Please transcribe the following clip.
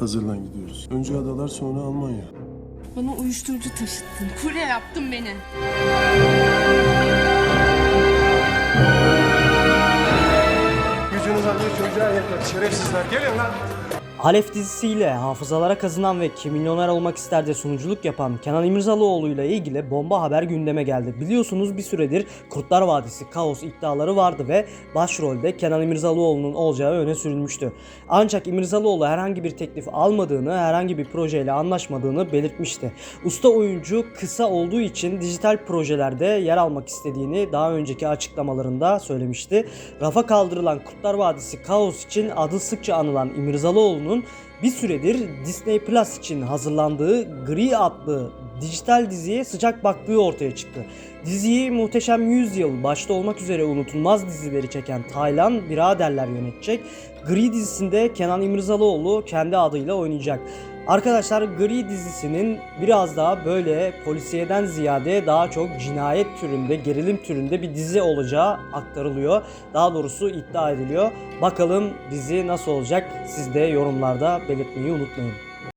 Hazırlan gidiyoruz. Önce adalar sonra Almanya. Bana uyuşturucu taşıttın. Kurye yaptın beni. Gücünüz ancak çocuğa yeter. Şerefsizler gelin lan. Alef dizisiyle hafızalara kazınan ve Kim Milyoner Olmak İster'de sunuculuk yapan Kenan İmirzalıoğlu ile ilgili bomba haber gündeme geldi. Biliyorsunuz bir süredir Kurtlar Vadisi kaos iddiaları vardı ve başrolde Kenan İmirzalıoğlu'nun olacağı öne sürülmüştü. Ancak İmirzalıoğlu herhangi bir teklif almadığını, herhangi bir projeyle anlaşmadığını belirtmişti. Usta oyuncu kısa olduğu için dijital projelerde yer almak istediğini daha önceki açıklamalarında söylemişti. Rafa kaldırılan Kurtlar Vadisi kaos için adı sıkça anılan İmirzalıoğlu'nun bir süredir Disney Plus için hazırlandığı Gri adlı dijital diziye sıcak baktığı ortaya çıktı. Diziyi Muhteşem Yüzyıl başta olmak üzere unutulmaz dizileri çeken Taylan biraderler yönetecek. Gri dizisinde Kenan İmirzalıoğlu kendi adıyla oynayacak. Arkadaşlar Gri dizisinin biraz daha böyle polisiyeden ziyade daha çok cinayet türünde, gerilim türünde bir dizi olacağı aktarılıyor. Daha doğrusu iddia ediliyor. Bakalım dizi nasıl olacak? Siz de yorumlarda belirtmeyi unutmayın.